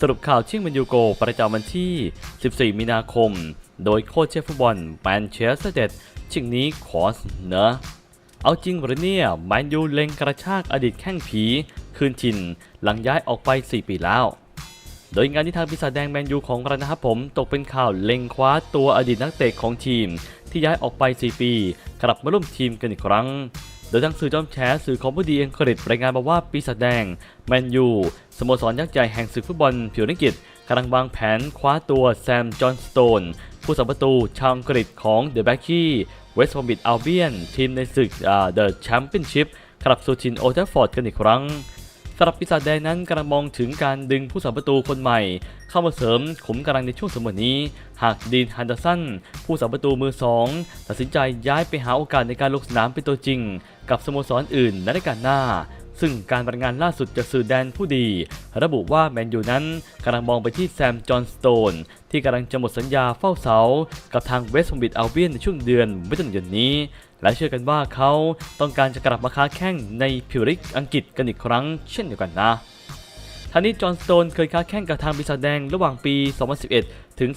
สรุปข่าวชิงแมนยูโก ประจำวันที่ 14 มีนาคม โดยโค้ชเชฟฟุตบอลแมนเชสเตอร์เดชิงนี้ขอเสนอเอาจริงหรือเนี่ยแมนยูเล็งกระชากอดีตแข้งผี คืนถิ่นหลังย้ายออกไป 4 ปีแล้ว โดยงานที่ทางปีศาจแดงแมนยูของเรานะครับผมตกเป็นข่าวเล็งคว้าตัวอดีตนักเตะของทีม ที่ย้ายออกไป 4 ปี กลับมาร่วมทีมกันอีกครั้ง ดยทางสื่อจอมแฉสื่อของผู้ดีอังกฤษรายงานมาว่าปีศาจแดง แมนยู สโมสรยักษ์ใหญ่แห่งศึกฟุตบอลผิวนิกิจกำลังวางแผนคว้าตัวแซม จอห์นสโตน ผู้สัมประตูชาวอังกฤษของเดอะแบ็กกี้เวสต์บอมบิดอัลเบียน ทีมในศึกเดอะแชมเปี้ยนชิพกลับสู่ทินโอเทฟฟอร์ดกันอีกครั้งสำหรับปีศาจแดงนั้นกำลังมองถึงการดึงผู้สาประตูคนใหม่ เข้ามาเสริมขุมกำลังในช่วงสมัยนี้ หากดีนฮันเดอร์สันผู้สาประตูมือสองตัดสินใจย้ายไปหาโอกาสในการลงสนามเป็นตัวจริง กับสโมสรอื่นในรายการหน้า ซึ่งการรายงานล่าสุดจากสื่อแดนผู้ดี ระบุว่าแมนยูนั้นกำลังมองไปที่แซมจอห์นสโตน ที่กำลังจะหมดสัญญาเฝ้าเสา กับทางเวสต์บอมบิดอัลเบียนในช่วงเดือนมิถุนายนนี้ และเชื่อกันว่าเขาต้องการจะกลับมาค้าแข่งในพิวริกอังกฤษกันอีกครั้ง เช่นเดียวกันนะทางนี้จอห์นสโตนเคยค้าแข่งกับทางปีศาจแดงระหว่างปี 2011 ถึง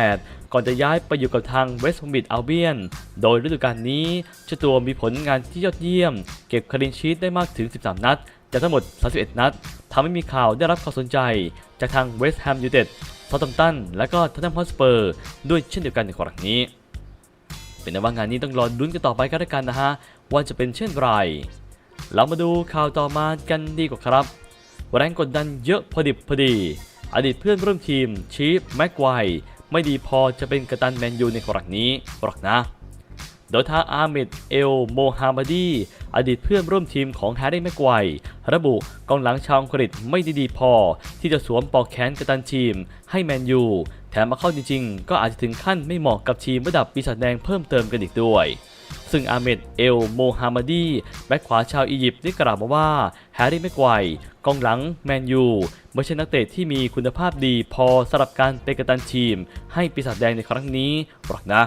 2018 ก่อนจะย้ายไปอยู่กับทางเวสต์บอมบิดอัลเบียน โดยฤดูกาลนี้เจ้าตัวมีผลงานที่ยอดเยี่ยม เก็บคลีนชีตได้มากถึง 13 นัด จากทั้งหมด 31 นัด ทำให้มีข่าวได้รับความสนใจ จากทางเวสต์แฮมยูไนเต็ดซาตัมตัน และก็ทันนัมฮอสเปอร์ ด้วยเช่นเดียวกันในครั้งนี้ เป็นในว่างานนี้ต้องรอลุ้นกันต่อไปก็แล้วกันนะฮะ ว่าจะเป็นเช่นไร เรามาดูข่าวต่อมากันดีกว่าครับ แรงกดดันเยอะพอดิบพอดี อดีตเพื่อนร่วมทีมชีฟแม็กไกวไม่ดีพอจะเป็นกัปตันแมนยูในครั้งนี้หรอกนะ โดยทางอาร์เมดเอลโมฮัมมัดีอดีตเพื่อนร่วมทีมของแฮร์รี่แม็กไกวระบุกองหลังชาวอังกฤษไม่ได้ดีพอ ที่จะสวมปอกแขนกัปตันทีม ให้แมนยูแถมมาเข้าจริงๆ ก็อาจจะถึงขั้นไม่เหมาะกับทีมระดับปีศาจแดงเพิ่มเติมกันอีกด้วย ซึ่งอาเมดเอลโมฮามมัดีแบ็คขวาชาวอียิปต์ได้กล่าวมาว่าแฮร์รี่ไม่ไกวกองหลังแมนยูไม่ใช่นักเตะที่มีคุณภาพดีพอสำหรับการเป็นกัปตันทีม ให้ปีศาจแดงในครั้งนี้หรอกนะ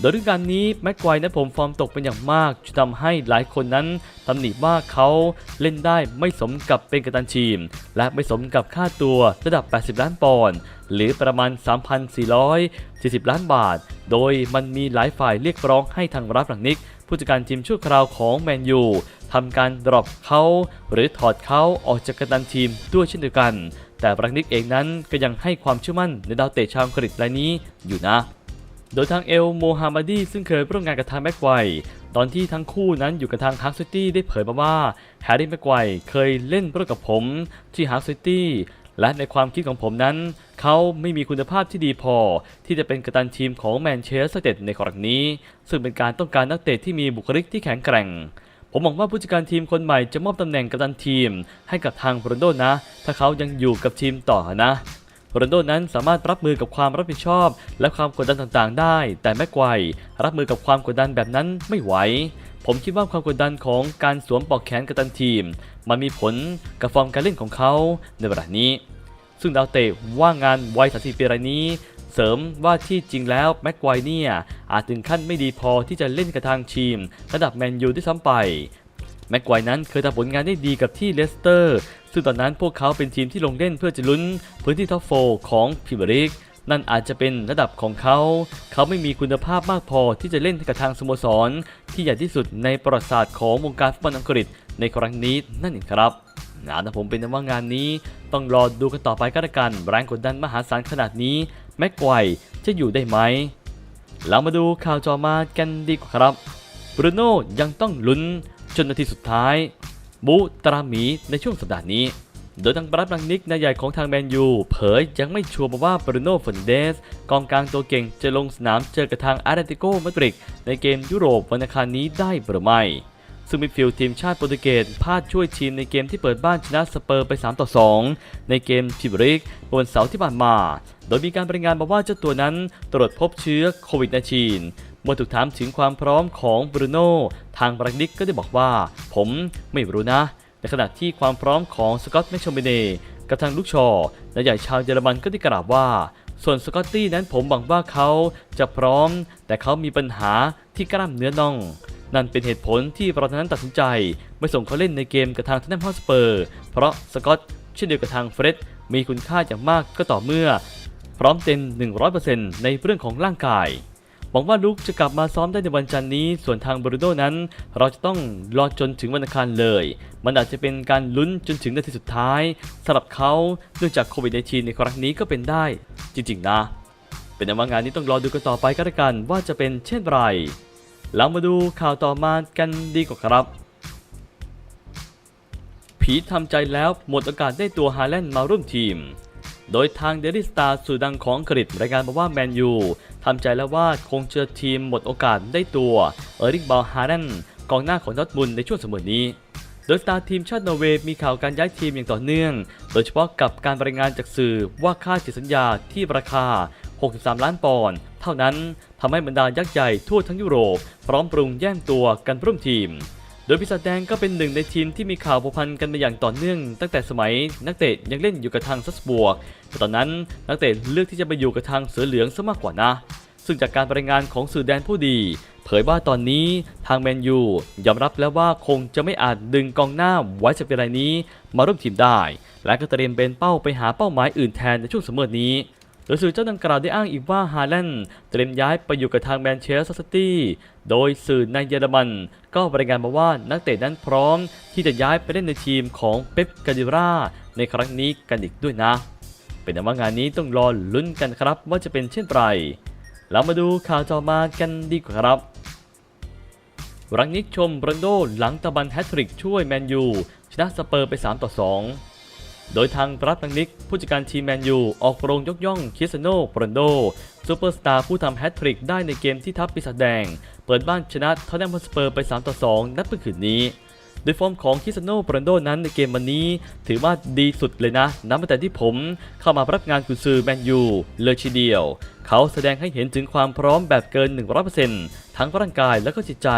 โดยฤดูกาลนี้แม็กไกวนั้นผมฟอร์มตกเป็นอย่างมากจนทำให้หลายคนนั้นตำหนิว่าเขาเล่นได้ไม่สมกับเป็นกัปตันทีม และไม่สมกับค่าตัวระดับ 80 ล้านปอนด์หรือประมาณ 3,440 ล้านบาท โดยมันมีหลายฝ่ายเรียกร้องให้ทางรับหลังนิก ผู้จัดการทีมชั่วคราวของแมนยูทำการดรอปเขา หรือถอดเขาออกจากกัปตันทีมด้วยเช่นเดียวกัน แต่รักนิกเองนั้นก็ยังให้ความเชื่อมั่นในดาวเตะชาวอังกฤษรายนี้อยู่นะ โดยทางเอลโมฮัมมัดีซึ่งเคยร่วมงานกับทางแม็กไกวตอนที่ทั้งคู่นั้นอยู่กับทางฮาร์ซิตี้ได้เผยมาว่าแฮร์รี่แม็กไกวเคยเล่นร่วมกับผมที่ฮาร์ซิตี้และในความคิดของผมนั้น เขาไม่มีคุณภาพที่ดีพอ ที่จะเป็นกัปตันทีมของแมนเชสเตอร์เต็ดในครั้งนี้ ซึ่งเป็นการต้องการนักเตะที่มีบุคลิกที่แข็งแกร่ง ผมหวังว่าผู้จัดการทีมคนใหม่จะมอบตำแหน่งกัปตันทีม ให้กับทางโรนโดนะ ถ้าเขายังอยู่กับทีมต่อนะ โรนโดนั้นสามารถรับมือกับความรับผิดชอบ และความกดดันต่างๆ ได้ แต่แม็กไกวรับมือกับความกดดันแบบนั้นไม่ไหวผมคิดว่าความกดดันของการสวมปลอกแขนกัปตันทีม มันมีผลกับฟอร์มการเล่นของเขาในเวลานี้ ซึ่งดาวเตะว่างงานวัย30ปีรายนี้ เสริมว่าที่จริงแล้วแม็กไกวเนี่ยอาจถึงขั้นไม่ดีพอที่จะเล่นกับทางทีม ระดับแมนยูด้วยซ้ำไป แม็กไกวนั้นเคยทำผลงานได้ดีกับที่เลสเตอร์ ซึ่งตอนนั้นพวกเขาเป็นทีมที่ลงเล่นเพื่อจะลุ้นพื้นที่ท็อปโฟร์ของพรีเมียร์ลีกนั่นอาจจะเป็นระดับของเขา เขาไม่มีคุณภาพมากพอที่จะเล่นกับทางสโมสร ที่ใหญ่ที่สุดในประวัติศาสตร์ของวงการฟุตบอลอังกฤษในครั้งนี้นั่นเองครับนะแต่ผมเป็นว่างานนี้ ต้องรอดูกันต่อไปก็แล้วกันแรงกดดันมหาศาลขนาดนี้แม็กไกวจะอยู่ได้ไหม เรามาดูข่าวจอมากันดีกว่าครับบรูโน่ยังต้องลุ้น จนนาทีสุดท้าย บูตราหมีในช่วงสัปดาห์นี้ โดยทางบรัดบังนิกนายใหญ่ของทางแมนยู เผยยังไม่ชัวร์มาว่าบรูโน่ฟอนเดส กองกลางตัวเก่งจะลงสนามเจอกับทางอาร์เตติโกมาดริดในเกมยุโรปวันอังคารนี้ได้หรือไม่ซึ่งมิดฟิลด์ทีมชาติโปรตุเกสพลาดช่วยทีมในเกมที่เปิดบ้านชนะสเปอร์ไป 3 ต่อ 2 ในเกมพิบริกวันเสาร์ที่ผ่านมา โดยมีการรายงานมาว่าเจ้าตัวนั้นตรวจพบเชื้อโควิด -19 เมื่อถูกถามถึงความพร้อมของบรูโน่ทางบรักนิกก็ได้บอกว่า ผมไม่รู้นะ ในขณะที่ความพร้อมของสกอตต์แมชชเมเน่กับทางลูกชอและใหญ่ชาวเยอรมันก็ได้กล่าวว่า ส่วนสกอตตี้นั้นผมหวังว่าเขาจะพร้อม แต่เขามีปัญหาที่กล้ามเนื้อน่องนั่นเป็นเหตุผลที่เรานั้นตัดสินใจ ไม่ส่งเขาเล่นในเกมกับทางทันนัมฮอสเปอร์ เพราะสกอตเช่นเดียวกับทางเฟร็ดมีคุณค่าอย่างมากก็ต่อเมื่อ พร้อมเต็ม 100%ในเรื่องของร่างกาย หวังว่าลุกจะกลับมาซ้อมได้ในวันจันทร์นี้ ส่วนทางบรูโน่นั้น เราจะต้องรอจนถึงวันอังคารเลย มันอาจจะเป็นการลุ้นจนถึงนาทีสุดท้ายสำหรับเขาเนื่องจากโควิด -19 ในครั้งนี้ก็เป็นได้ จริงๆนะ เป็นแต่ว่างานนี้ต้องรอดูกันต่อไปก็แล้วกันว่าจะเป็นเช่นไรหลังมาดูข่าวต่อมากันดีกว่าครับผีทำใจแล้วหมดโอกาสได้ตัวฮาแลนด์มาร่วมทีม โดยทางเดลิสตาสื่อดังของอังกฤษรายงานมาว่าแมนยูทำใจแล้วว่าคงเจอทีมหมดโอกาสได้ตัวเอริกบาลฮาแลนกองหน้าของดอทมุนในช่วงเสมอนี้ โดยสตาร์ทีมชาตินอร์เวย์มีข่าวการย้ายทีมอย่างต่อเนื่อง โดยเฉพาะกับการรายงานจากสื่อว่าค่าสัญญาที่ราคา 63 ล้านปอนด์เท่านั้นทำให้บรรดายักษ์ใหญ่ทั่วทั้งยุโรปพร้อมปรุงแย่งตัวกันร่วมทีม โดยปีศาจแดงก็เป็นหนึ่งในทีมที่มีข่าวผูกพันกันมาอย่างต่อเนื่อง ตั้งแต่สมัยนักเตะยังเล่นอยู่กับทางซัสบวกแต่ตอนนั้นนักเตะเลือกที่จะไปอยู่กับทางเสือเหลืองซะมากกว่านะ ซึ่งจากการรายงานของสื่อแดนผู้ดี เผยว่าตอนนี้ทางแมนยูยอมรับแล้วว่าคงจะไม่อาจดึงกองหน้าไว้จากเวลานี้ มาร่วมทีมได้ และก็เตรียมเป็นเป้าไปหาเป้าหมายอื่นแทนในช่วงเสมอนี้ โดยสื่อเจ้าดังกล่าวได้อ้างอีกว่าฮาแลนด์เตรียมย้ายไปอยู่กับทางแมนเชสเตอร์ซิตี้โดยสื่อในเยอรมัน ก็รายงานมาว่านักเตะนั้นพร้อม ที่จะย้ายไปเล่นในทีมของเป๊ปกาดิราในครั้งนี้กันอีกด้วยนะ เป็นแต่ว่างานนี้ต้องรอลุ้นกันครับว่าจะเป็นเช่นไรเรามาดูข่าวต่อมากันดีกว่าครับรังนิกชมบรันโดหลังตะบันแฮตทริกช่วยแมนยูชนะสเปอร์ไป 3 ต่อ 2 โดยทางรัฐรังนิก ผู้จัดการทีมแมนยู ออกโรงยกย่องคิสเตยโนบรันโดซูเปอร์สตาร์ผู้ทำแฮตทริกได้ในเกมที่ทัพปีศาจแดง เปิดบ้านชนะทอตแนมอตสเปอร์ไป 3 ต่อ 2 นัดเมื่อคืนนี้ โดยฟอร์มของคิสเตยโนบรันโดนั้นในเกมวันนี้ ถือว่าดีสุดเลยนะ นับตั้งแต่ที่ผมเข้ามารับงานกุนซือแมนยูเลยทีเดียว เขาแสดงให้เห็นถึงความพร้อมแบบเกิน 100%ทั้งร่างกายและก็จิตใจ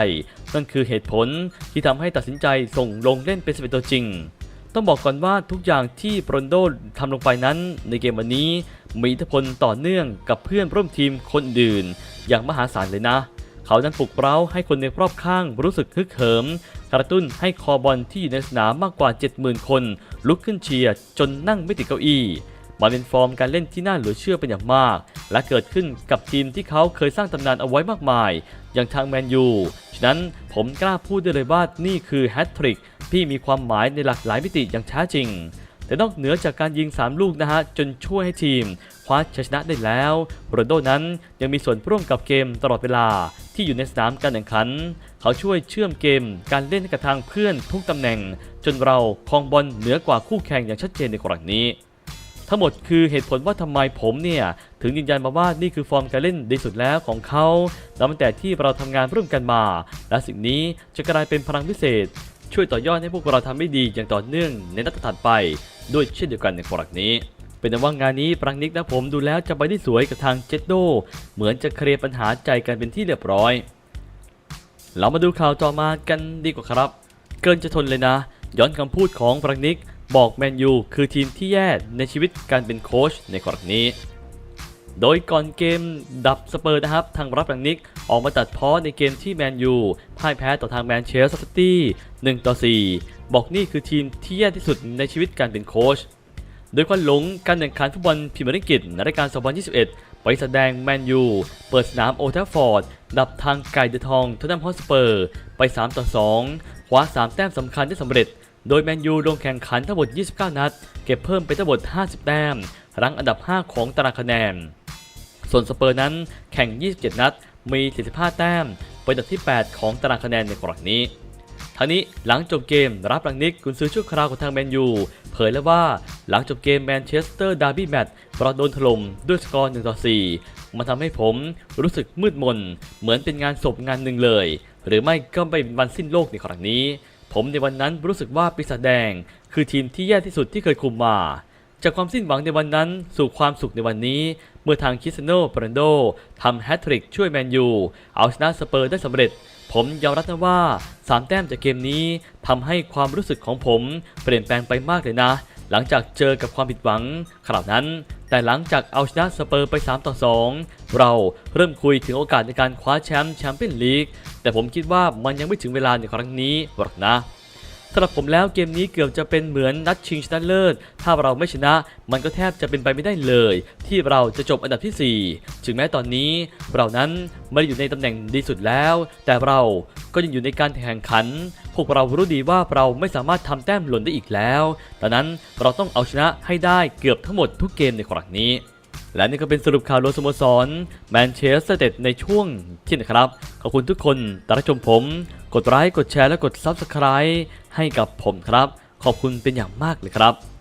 นั่นคือเหตุผลที่ทำให้ตัดสินใจส่งลงเล่นเป็นสเปนตัวจริง ต้องบอกก่อนว่าทุกอย่างที่โปรนโดทำลงไปนั้น ในเกมวันนี้มีอิทธิพลต่อเนื่องกับเพื่อนร่วมทีมคนอื่น อย่างมหาศาลเลยนะ เขานั้นปลุกเร้าให้คนในรอบข้างรู้สึกฮึกเหิม กระตุ้นให้คอบอลที่อยู่ในสนามมากกว่า 70,000 คน ลุกขึ้นเชียร์จนนั่งไม่ติดเก้าอี้ มันเป็นฟอร์มการเล่นที่น่าเหลือเชื่อเป็นอย่างมาก และเกิดขึ้นกับทีมที่เขาเคยสร้างตำนานเอาไว้มากมาย อย่างทางแมนยู ฉะนั้นผมกล้าพูดได้เลยว่านี่คือแฮตทริกที่มีความหมายในหลากหลายมิติอย่างแท้จริง แต่นอกเหนือจากการยิง 3 ลูกนะฮะ จนช่วยให้ทีมคว้าชัยชนะได้แล้วโรนโดนั้นยังมีส่วนร่วมกับเกมตลอดเวลาที่อยู่ในสนามการแข่งขัน เขาช่วยเชื่อมเกมการเล่นกับทางเพื่อนทุกตำแหน่ง จนเราครองบอลเหนือกว่าคู่แข่งอย่างชัดเจนในครั้งนี้ ทั้งหมดคือเหตุผลว่าทำไมผมเนี่ย ถึงยืนยันมาว่านี่คือฟอร์มการเล่นดีสุดแล้วของเขานับตั้งแต่ที่เราทำงานร่วมกันมา และสิ่งนี้จะกลายเป็นพลังพิเศษ ช่วยต่อยอดให้พวกเราทำได้ดีอย่างต่อเนื่องในนัดถัดไป ด้วยเช่นเดียวกันในครั้งนี้เป็นว่างานนี้ปรังนิกและผมดูแล้วจะไปได้สวยกับทางเจดโด เหมือนจะเคลียร์ปัญหาใจกันเป็นที่เรียบร้อย เรามาดูข่าวต่อมากันดีกว่าครับ เกินจะทนเลยนะ ย้อนคำพูดของปรังนิก บอกแมนยูคือทีมที่แย่ในชีวิตการเป็นโค้ชในครั้งนี้ โดยก่อนเกมดับสเปอร์นะครับ ทางรับรังนิกออกมาตัดพ้อในเกมที่แมนยูพ่ายแพ้ต่อทางแมนเชสเตอร์ซิตี้1ต่อ4 บอกนี่คือทีมที่แย่ที่สุดในชีวิตการเป็นโค้ชโดยควันหลงการแข่งขันฟุตบอลพรีเมียร์ลีกในรายการ 2021 ไปแสดงแมนยูเปิดสนามโอทัฟฟอร์ด ดับทางไก่เดอะทองทอตแนมฮอสเปอร์ ไป 3 ต่อ 2 คว้า 3 แต้มสำคัญได้สำเร็จ โดยแมนยูลงแข่งขันทั้งหมด 29 นัด เก็บเพิ่มไปทั้งหมด 50 แต้ม รั้งอันดับ 5 ของตารางคะแนน ส่วนสเปอร์นั้นแข่ง 27 นัด มี 45 แต้ม เป็นอันดับที่ 8 ของตารางคะแนนในครั้งนี้ทั้งนี้หลังจบเกมรับรังนิกกุนซือชั่วคราวของทางแมนยูเผยแล้วว่าหลังจบเกมแมนเชสเตอร์ดาร์บี้แมตช์เราโดนถล่มด้วยสกอร์1ต่อ4มันทำให้ผมรู้สึกมืดมน เหมือนเป็นงานศพงานหนึ่งเลย หรือไม่ก็เป็นวันสิ้นโลกในครั้งนี้ ผมในวันนั้นรู้สึกว่าปีศาจแดง คือทีมที่แย่ที่สุดที่เคยคุมมา จากความสิ้นหวังในวันนั้นสู่ความสุขในวันนี้ เมื่อทางคิสเตยโนโปรันโดทำแฮตทริกช่วยแมนยูเอาชนะสเปอร์ได้สำเร็จ ผมยอมรับนะว่า3แต้มจากเกมนี้ทำให้ความรู้สึกของผมเปลี่ยนแปลงไปมากเลยนะ หลังจากเจอกับความผิดหวังคราวนั้น แต่หลังจากเอาชนะสเปอร์ไป3ต่อ2เราเริ่มคุยถึงโอกาสในการคว้าแชมป์แชมเปี้ยนลีก แต่ผมคิดว่ามันยังไม่ถึงเวลาในครั้งนี้หรอกนะสำหรับผมแล้วเกมนี้เกือบจะเป็นเหมือนนัดชิงชนะเลิศ ถ้าเราไม่ชนะ มันก็แทบจะเป็นไปไม่ได้เลย ที่เราจะจบอันดับที่ 4 ถึงแม้ตอนนี้ เรานั้นไม่ได้อยู่ในตำแหน่งดีสุดแล้ว แต่เราก็ยังอยู่ในการแข่งขัน พวกเรารู้ดีว่าเราไม่สามารถทำแต้มหล่นได้อีกแล้วดังนั้นเราต้องเอาชนะให้ได้เกือบทั้งหมดทุกเกมในครั้งนี้ และนี่ก็เป็นสรุปข่าวรวมสโมสรแมนเชสเตอร์เดในช่วงที่นะครับ ขอบคุณทุกคนตรับชมผม กดไลค์กดแชร์และกด Subscribe ให้กับผมครับ ขอบคุณเป็นอย่างมากเลยครับ